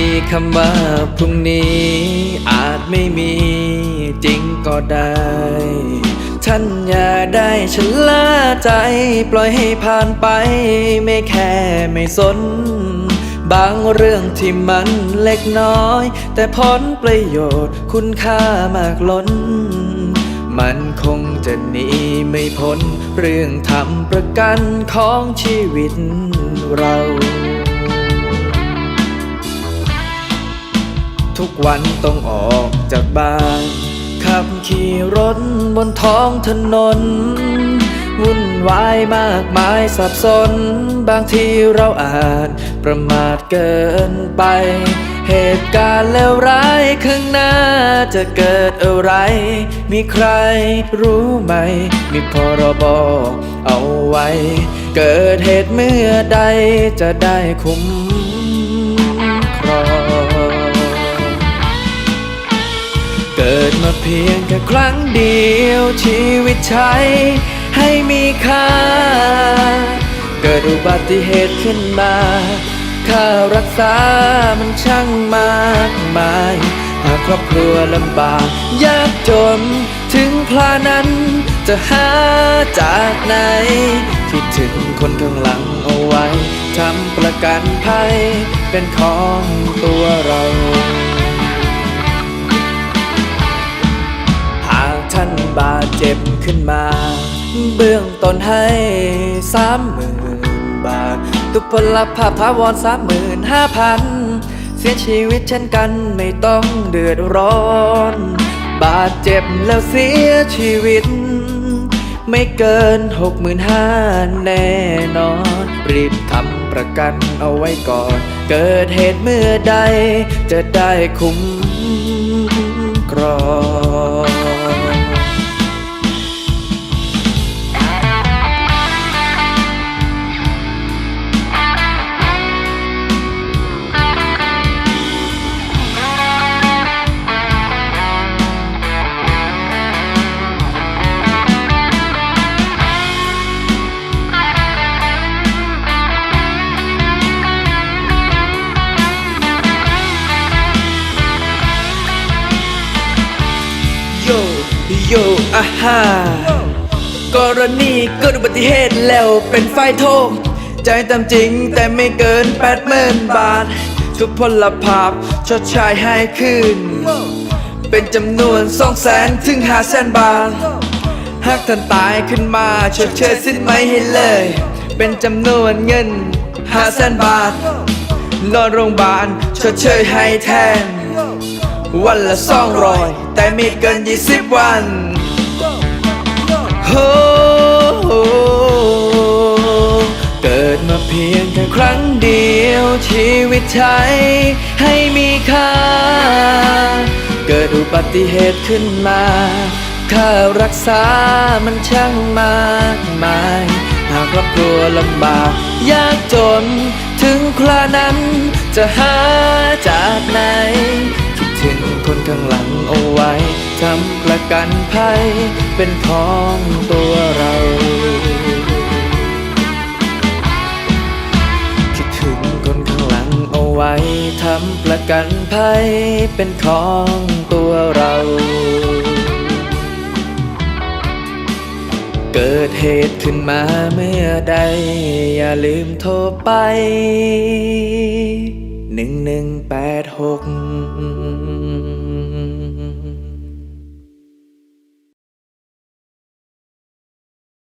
ีคำว่าพรุ่งนี้อาจไม่มีจริงก็ได้ฉันอย่าได้ชะล่าใจ ปล่อยให้ผ่านไปไม่แค่ไม่สน บางเรื่องที่มันเล็กน้อย แต่ผลประโยชน์คุณค่ามากล้น มันคงจะหนีไม่พ้น เรื่องทำประกันของชีวิตเรา ทุกวันต้องออกจากบ้าน ขับขี่รถบนท้องถนน วุ่นวายมากมายสับสน บางทีเราอาจประมาทเกินไป เหตุการณ์เลวร้ายข้างหน้าจะเกิดอะไร มีใครรู้ไหม มีพรบเอาไว้ เกิดเหตุเมื่อใดจะได้คุ้มครอง กิดมาเพียงแค่ครั้งเดียวชีวิตใช้ให้มีค่า เกิดอุบัติเหตุขึ้นมาค่ารักษามันช่างมากมายหากครอบครัวลำบากยากจน ถึงพลานั้นจะหาจากไหน คิดถึงคนข้างหลังเอาไว้ทำประกันภัยเป็นของตัวเรา เจ็บขึ้นมา เบื้องต้นให้สามหมื่นบาทตุกพลภาพถาวรสามหมื่นห้าพันเสียชีวิตเช่นกันไม่ต้องเดือดร้อน บาดเจ็บแล้วเสียชีวิต ไม่เกินหกหมื่นห้าแน่นอน รีบทำประกันเอาไว้ก่อน เกิดเหตุเมื่อใดจะได้คุ้มครอง โยอาฮากรณีเกิดอุบัติเหตุแล้วเป็นไฟโทษใจตามจริงแต่ไม่เกินแปดหมื่นบาท ทุกพลภาพชดใช้ให้คืน เป็นจำนวนสองแสนถึงห้าแสนบาท หากท่านตายขึ้นมาชดเชยสิ้นไหมให้เลย เป็นจำนวนเงินห้าแสนบาท นอนโรงพยาบาลชดเชยให้แทน วันละสองร้อยแต่ไม่เกินยี่สิบวันโอ้เกิดมาเพียงแค่ครั้งเดียวชีวิตใช้ให้มีค่า เกิดอุบัติเหตุขึ้นมาค่ารักษามันช่างมากมาย หากครอบครัวลำบาก ยากจน ถึงครานั้นจะหาจากไหน ถึงคนข้างหลังเอาไว้ทำประกันภัยเป็นของตัวเราคิดถึงคนข้างหลังเอาไว้ทำประกันภัยเป็นของตัวเราเกิดเหตุขึ้นมาเมื่อใด อย่าลืมโทรไป หนึ่งหนึ่งแปดหก